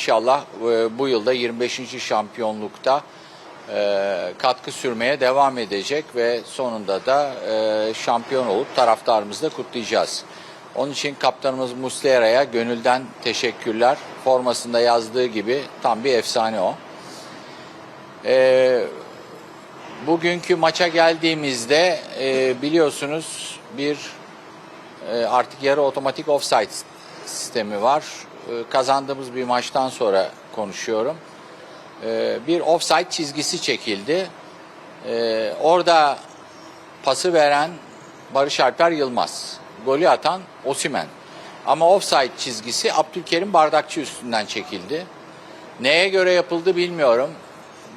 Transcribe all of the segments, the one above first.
inşallah e, bu yılda 25. şampiyonlukta e, katkı sürmeye devam edecek ve sonunda da e, şampiyon olup taraftarımızı da kutlayacağız. Onun için kaptanımız Muslera'ya gönülden teşekkürler. Formasında yazdığı gibi tam bir efsane o. E, bugünkü maça geldiğimizde e, biliyorsunuz bir e, artık yarı otomatik offside sistemi var. E, kazandığımız bir maçtan sonra konuşuyorum. E, bir offside çizgisi çekildi. E, orada pası veren Barış Alper Yılmaz. Golü atan Osimen. Ama offside çizgisi Abdülkerim Bardakçı üstünden çekildi. Neye göre yapıldı bilmiyorum.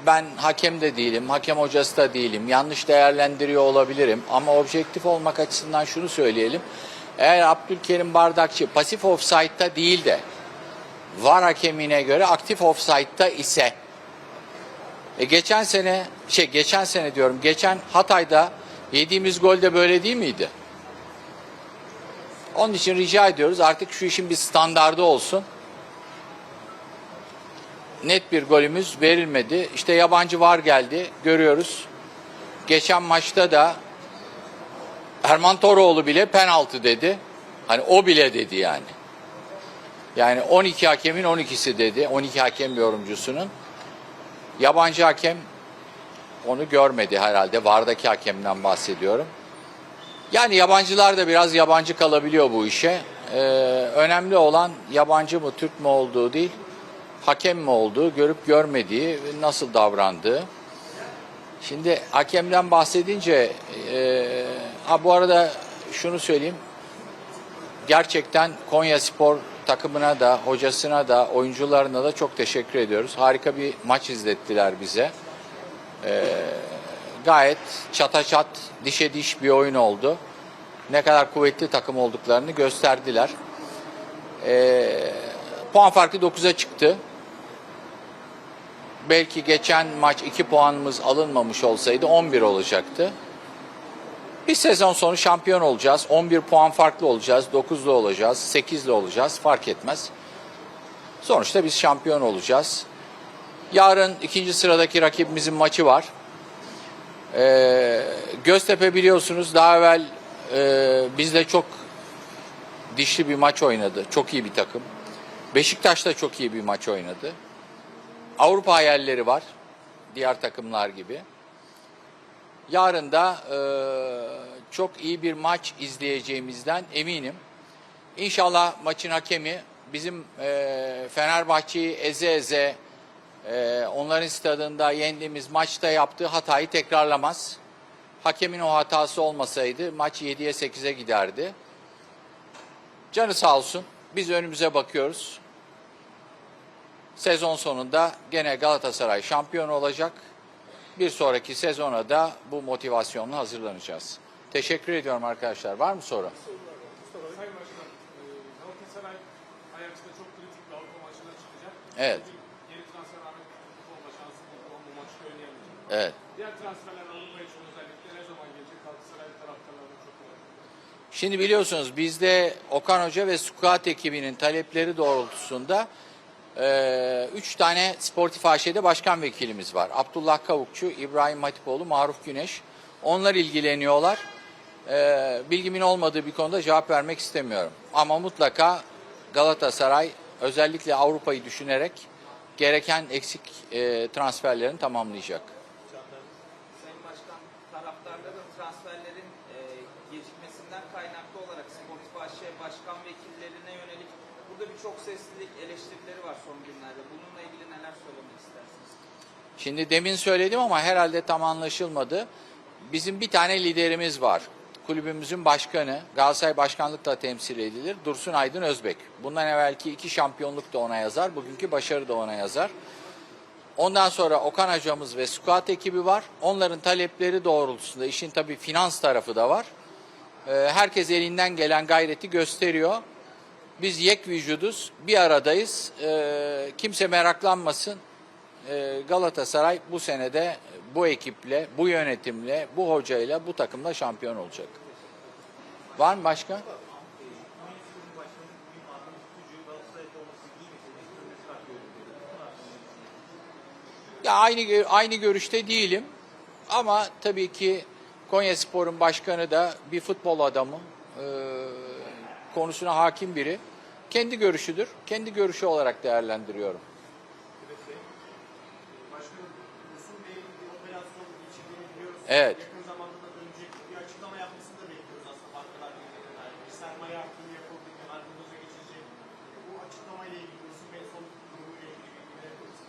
Ben hakem de değilim, hakem hocası da değilim. Yanlış değerlendiriyor olabilirim. Ama objektif olmak açısından şunu söyleyelim. Eğer Abdülkerim Bardakçı pasif offside'da değil de VAR hakemine göre aktif offside'da ise e geçen sene şey geçen sene diyorum geçen Hatay'da yediğimiz gol de böyle değil miydi? Onun için rica ediyoruz artık şu işin bir standardı olsun. Net bir golümüz verilmedi. İşte yabancı var geldi görüyoruz. Geçen maçta da Erman Toroğlu bile penaltı dedi. Hani o bile dedi yani. Yani 12 hakemin 12'si dedi. 12 hakem yorumcusunun. Yabancı hakem onu görmedi herhalde. Vardaki hakemden bahsediyorum. Yani yabancılar da biraz yabancı kalabiliyor bu işe. Ee, önemli olan yabancı mı Türk mü olduğu değil, hakem mi olduğu, görüp görmediği, nasıl davrandığı. Şimdi hakemden bahsedince, e, ha bu arada şunu söyleyeyim. Gerçekten Konya Spor takımına da, hocasına da, oyuncularına da çok teşekkür ediyoruz. Harika bir maç izlettiler bize. Ee, gayet çata çat, dişe diş bir oyun oldu. Ne kadar kuvvetli takım olduklarını gösterdiler. Ee, puan farkı 9'a çıktı. Belki geçen maç 2 puanımız alınmamış olsaydı 11 olacaktı. Bir sezon sonu şampiyon olacağız. 11 puan farklı olacağız. 9'lu olacağız. 8'li olacağız. Fark etmez. Sonuçta biz şampiyon olacağız. Yarın ikinci sıradaki rakibimizin maçı var. Ee, Göztepe biliyorsunuz daha evvel e, bizle çok dişli bir maç oynadı. Çok iyi bir takım. Beşiktaş da çok iyi bir maç oynadı. Avrupa hayalleri var. Diğer takımlar gibi. Yarın da e, çok iyi bir maç izleyeceğimizden eminim. İnşallah maçın hakemi bizim e, Fenerbahçe'yi eze eze e, onların stadında yendiğimiz maçta yaptığı hatayı tekrarlamaz. Hakemin o hatası olmasaydı maç 7'ye 8'e giderdi. Canı sağ olsun. Biz önümüze bakıyoruz. Sezon sonunda gene Galatasaray şampiyon olacak. Bir sonraki sezona da bu motivasyonla hazırlanacağız. Teşekkür ediyorum arkadaşlar. Var mı soru? Sayın Başkan, e, Galatasaray Ajax'ta çok kritik bir Avrupa maçına çıkacak. Evet. Yeni transfer Ahmet olma şansı buldu. Bu maçta oynayamayacak. Evet. Diğer transferler Avrupa için özellikle ne zaman gelecek Galatasaray taraftarlarına çok önemli. Şimdi biliyorsunuz bizde Okan Hoca ve Squat ekibinin talepleri doğrultusunda eee, üç tane sportif AŞ'de başkan vekilimiz var. Abdullah Kavukçu, İbrahim Hatipoğlu, Maruf Güneş. Onlar ilgileniyorlar. Eee, bilgimin olmadığı bir konuda cevap vermek istemiyorum. Ama mutlaka Galatasaray özellikle Avrupa'yı düşünerek gereken eksik eee, transferlerini tamamlayacak. Sayın Başkan, taraftarların transferlerin e, gecikmesinden kaynaklı olarak Sportif AŞ Başkan Vekillerine yönelik burada bir çok seslilik eleştirileri var son günlerde. Bununla ilgili neler söylemek istersiniz? Şimdi demin söyledim ama herhalde tam anlaşılmadı. Bizim bir tane liderimiz var. Kulübümüzün başkanı, Galatasaray Başkanlık da temsil edilir. Dursun Aydın Özbek. Bundan evvelki iki şampiyonluk da ona yazar. Bugünkü başarı da ona yazar. Ondan sonra Okan hocamız ve squat ekibi var. Onların talepleri doğrultusunda işin tabii finans tarafı da var. Ee, herkes elinden gelen gayreti gösteriyor. Biz yek vücuduz, bir aradayız. Ee, kimse meraklanmasın. Ee, Galatasaray bu senede bu ekiple, bu yönetimle, bu hocayla, bu takımla şampiyon olacak. Var mı başka? Ya aynı aynı görüşte değilim. Ama tabii ki Konyaspor'un başkanı da bir futbol adamı. Ee, konusuna hakim biri. Kendi görüşüdür. Kendi görüşü olarak değerlendiriyorum. Evet. Yakın zamanda da dönecek bir açıklama yapmasını da bekliyoruz aslında Bankalar Birliği'ne dair. Bir sermaye artımı yapıldı, hemen hızlıca geçilecek. Bu açıklamayla ilgili Dursun Bey'in son durumuyla ilgili bilgi verebiliriz.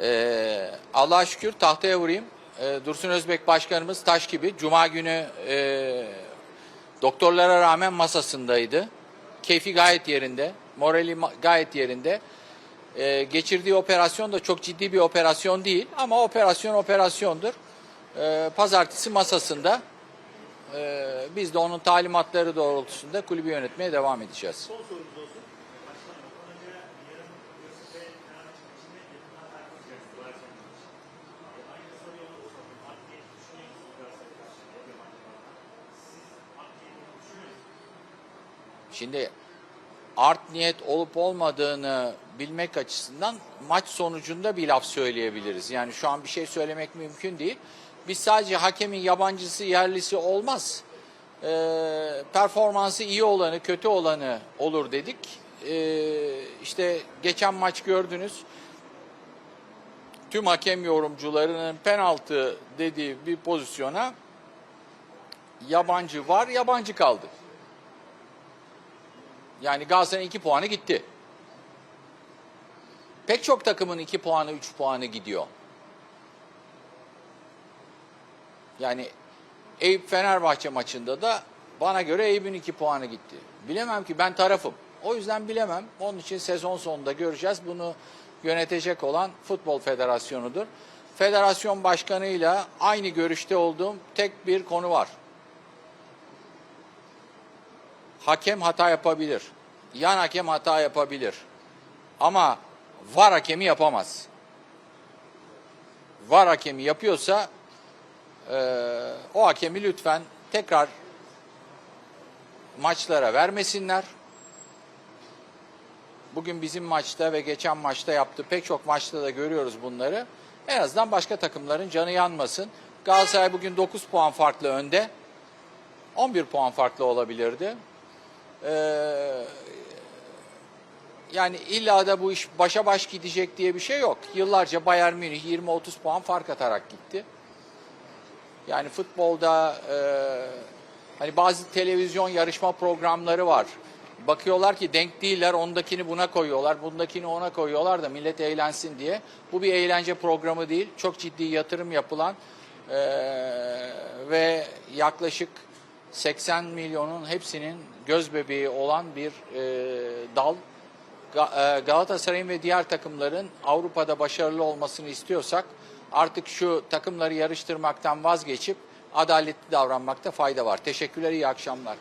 Ee, Allah'a şükür tahtaya vurayım. Ee, Dursun Özbek Başkanımız taş gibi. Cuma günü e, doktorlara rağmen masasındaydı. Keyfi gayet yerinde. Morali gayet yerinde. Ee, geçirdiği operasyon da çok ciddi bir operasyon değil. Ama operasyon operasyondur. Ee, pazartesi masasında. Ee, biz de onun talimatları doğrultusunda kulübü yönetmeye devam edeceğiz. Son sorumuz olsun. Başkanım, ondan önce yarın Yusuf Bey Fenerbahçe maçında yakından takip edeceğiz. Bu akşam maçı. Aynı soruyu ona da sordum. Akdeniz düşünüyor musunuz Galatasaray'a karşı? Yabancı var. Siz Akdeniz'i düşünüyor musunuz? Şimdi art niyet olup olmadığını bilmek açısından maç sonucunda bir laf söyleyebiliriz. Yani şu an bir şey söylemek mümkün değil. Biz sadece hakemin yabancısı yerlisi olmaz. Ee, performansı iyi olanı kötü olanı olur dedik. Ee, işte geçen maç gördünüz. Tüm hakem yorumcularının penaltı dediği bir pozisyona yabancı var, yabancı kaldı. Yani Galatasaray'ın 2 puanı gitti. Pek çok takımın 2 puanı, 3 puanı gidiyor. Yani Eyüp Fenerbahçe maçında da bana göre Eyüp'ün 2 puanı gitti. Bilemem ki ben tarafım. O yüzden bilemem. Onun için sezon sonunda göreceğiz. Bunu yönetecek olan Futbol Federasyonu'dur. Federasyon başkanıyla aynı görüşte olduğum tek bir konu var. Hakem hata yapabilir. Yan hakem hata yapabilir. Ama var hakemi yapamaz. Var hakemi yapıyorsa eee, o hakemi lütfen tekrar maçlara vermesinler. Bugün bizim maçta ve geçen maçta yaptığı pek çok maçta da görüyoruz bunları. En azından başka takımların canı yanmasın. Galatasaray bugün 9 puan farklı önde. 11 puan farklı olabilirdi. Ee, yani illa da bu iş başa baş gidecek diye bir şey yok. Yıllarca Bayern Münih 20-30 puan fark atarak gitti. Yani futbolda e, hani bazı televizyon yarışma programları var. Bakıyorlar ki denk değiller, ondakini buna koyuyorlar, bundakini ona koyuyorlar da millet eğlensin diye. Bu bir eğlence programı değil, çok ciddi yatırım yapılan e, ve yaklaşık 80 milyonun hepsinin göz bebeği olan bir e, dal. E, Galatasaray'ın ve diğer takımların Avrupa'da başarılı olmasını istiyorsak artık şu takımları yarıştırmaktan vazgeçip adaletli davranmakta fayda var. Teşekkürler, iyi akşamlar.